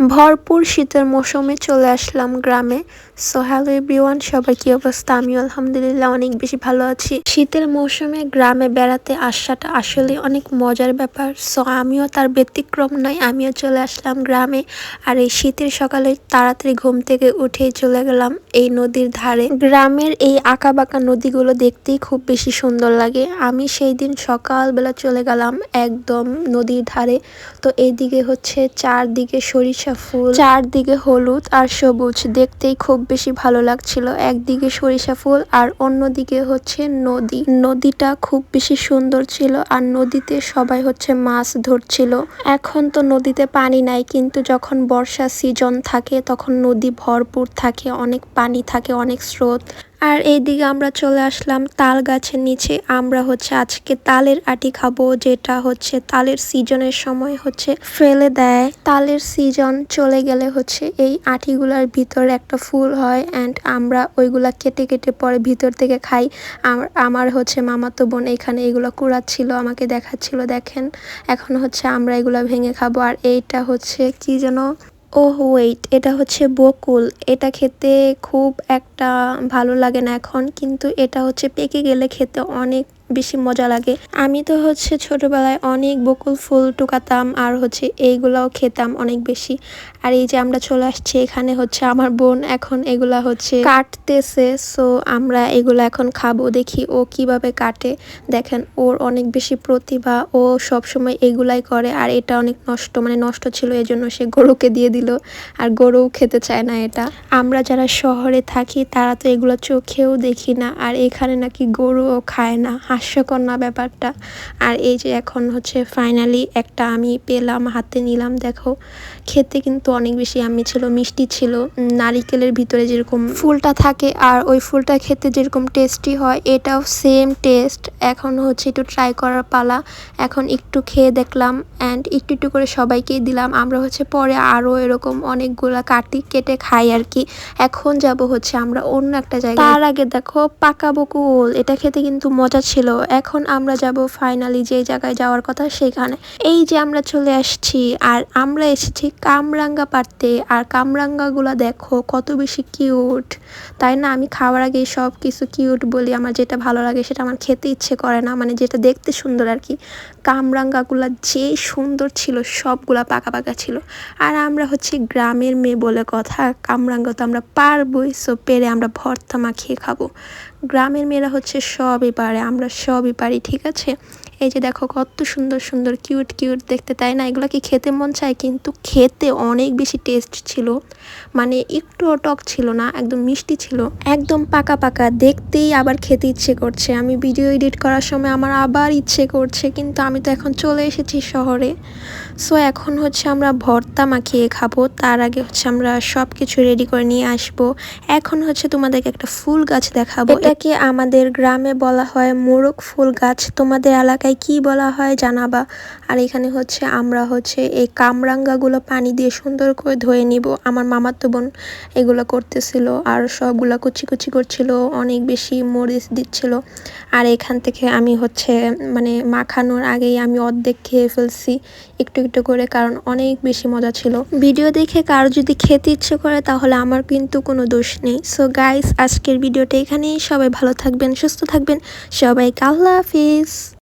ভরপুর শীতের মৌসুমে চলে আসলাম গ্রামে। সো হ্যালো এভরিওয়ান সবার কি অবস্থা? আমি আলহামদুলিল্লাহ অনেক বেশি ভালো আছি। শীতের মৌসুমে গ্রামে বেড়াতে আসাটা আসলে অনেক মজার ব্যাপার। সো আমিও তার ব্যতিক্রম নয় আমিও চলে আসলাম গ্রামে। আর এই শীতের সকালে তাড়াতাড়ি ঘুম থেকে উঠে চলে গেলাম এই নদীর ধারে। গ্রামের এই আঁকা বাঁকা নদীগুলো দেখতেই খুব বেশি সুন্দর লাগে। আমি সেই দিন সকালবেলা চলে গেলাম একদম নদীর ধারে। তো এইদিকে হচ্ছে চারদিকে সরিষা ফুল, চারদিকে হলুদ আর সবুজ। দেখতেই খুব বেশি ভালো লাগছিল। একদিকে সরিষা ফুল আর অন্যদিকে হচ্ছে নদী। নদীটা খুব বেশি সুন্দর ছিল আর নদীতে সবাই হচ্ছে মাছ ধরছিল। এখন তো নদীতে পানি নাই, কিন্তু যখন বর্ষা সিজন থাকে তখন নদী ভরপুর থাকে, অনেক পানি থাকে, অনেক স্রোত। আর এইদিকে আমরা চলে আসলাম তাল গাছের নিচে। আমরা হচ্ছে আজকে তালের আটি খাব, যেটা হচ্ছে তালের সিজনের সময় হচ্ছে ফেলে দেয়। তালের সিজন চলে গেলে হচ্ছে এই আটিগুলার ভিতরে একটা ফুল হয় অ্যান্ড আমরা ওইগুলা কেটে কেটে পরে ভিতর থেকে খাই। আমার হচ্ছে মামাতো বোন এখানে এগুলো কুড়াচ্ছিল, আমাকে দেখাচ্ছিল, দেখেন। এখন হচ্ছে আমরা এগুলা ভেঙে খাব। আর এইটা হচ্ছে কি যেন ও ওয়েট এটা হচ্ছে বকুল। এটা খেতে খুব একটা ভালো লাগে না এখন, কিন্তু এটা হচ্ছে পেকে গেলে খেতে অনেক বেশি মজা লাগে। আমি তো হচ্ছে ছোটবেলায় অনেক বকুল ফুল টুকাতাম আর হচ্ছে এইগুলাও খেতাম অনেক বেশি। আর এই যে আমরা চলে আসছি, এখানে হচ্ছে আমার বোন এখন এগুলা হচ্ছে কাটতেছে। সো আমরা এগুলো এখন খাব, দেখি ও কীভাবে কাটে। দেখেন, ওর অনেক বেশি প্রতিভা, ও সব সময় এগুলাই করে আর এটা অনেক নষ্ট মানে নষ্ট ছিল এই জন্য সে গরুকে দিয়ে দিল আর গরুও খেতে চায় না এটা। আমরা যারা শহরে থাকি, তারা তো এগুলো চোখেও দেখি না আর এখানে নাকি গরুও খায় না। হাস্যকর না ব্যাপারটা। আর এই যে এখন হচ্ছে ফাইনালি একটা আমি পেলাম, হাতে নিলাম, দেখো। খেতে কিন্তু অনেক বেশি আমি ছিল, মিষ্টি ছিল। নারিকেলের ভিতরে যেরকম ফুলটা থাকে আর ওই ফুলটা খেতে যেরকম টেস্টি হয়, এটাও সেম টেস্ট এখন হচ্ছে একটু ট্রাই করার পালা। এখন একটু খেয়ে দেখলাম অ্যান্ড একটু একটু করে সবাইকেই দিলাম। আমরা হচ্ছে পরে আরও এরকম অনেকগুলা কাটি কেটে খাই আর কি। এখন যাব হচ্ছে আমরা অন্য একটা জায়গায়। তার আগে দেখো পাকা বকুল, এটা খেতে কিন্তু মজা ছিল। এখন আমরা যাব ফাইনালি যে জায়গায় যাওয়ার কথা সেখানে। এই যে আমরা চলে আসছি, আর আমরা এসেছি কামরাঙ্গা পারতে আর কামরাঙ্গাগুলো দেখো, কত বেশি কিউট তাই না? আমি খাওয়ার আগে সব কিছু কিউট বলি। আমার যেটা ভালো লাগে সেটা আমার খেতে ইচ্ছে করে না। মানে যেটা দেখতে সুন্দর আর কি। কামরাঙ্গাগুলো যে সুন্দর ছিল, সবগুলা পাকা পাকা ছিল। আর আমরা হচ্ছে গ্রামের মেয়ে বলে কথা। কামরাঙ্গা তো আমরা পারবই সো পেরে আমরা ভর্তা মাখিয়ে খাব। গ্রামের মেয়েরা হচ্ছে সবই পারে। আমরা সবই পারি ঠিক আছে? এই যে দেখো কত সুন্দর সুন্দর কিউট কিউট দেখতে তাই না? এগুলো কি খেতে মন চায়? কিন্তু খেতে অনেক বেশি টেস্ট ছিল। মানে একটুও টক ছিল না একদম মিষ্টি ছিল। একদম পাকা পাকা। দেখতেই আবার খেতে ইচ্ছে করছে। আমি ভিডিও এডিট করার সময় আমার আবার ইচ্ছে করছে কিন্তু আমি তো এখন চলে এসেছি শহরে। সো এখন হচ্ছে আমরা ভর্তা মাখিয়ে খাব। তার আগে হচ্ছে আমরা সব কিছু রেডি করে নিয়ে আসব। এখন হচ্ছে তোমাদেরকে একটা ফুল গাছ দেখাবো। এটাকে আমাদের গ্রামে বলা হয় মোরগ ফুল গাছ। তোমাদের এলাকায় কি বলা হয় জানাবা? আর এখানে হচ্ছে আমরা হচ্ছে এই কামরাঙ্গাগুলো পানি দিয়ে সুন্দর করে ধুয়ে নিব। আমার মামাতো বোন এগুলো করতেছিল আর সবগুলো কুচি কুচি করছিল, অনেক বেশি মরিচ দিচ্ছিল। আর এখান থেকে আমি হচ্ছে মানে মাখানোর আগেই আমি অর্ধেক খেয়ে ফেলছি একটু একটু করে কারণ অনেক বেশি মজা ছিল। ভিডিও দেখে কারও যদি খেতে ইচ্ছে করে তাহলে আমার কিন্তু কোনো দোষ নেই। সো গাইস আজকের ভিডিওটা এখানেই। সবাই ভালো থাকবেন, সুস্থ থাকবেন। সবাইকে আল্লাহ হাফিজ।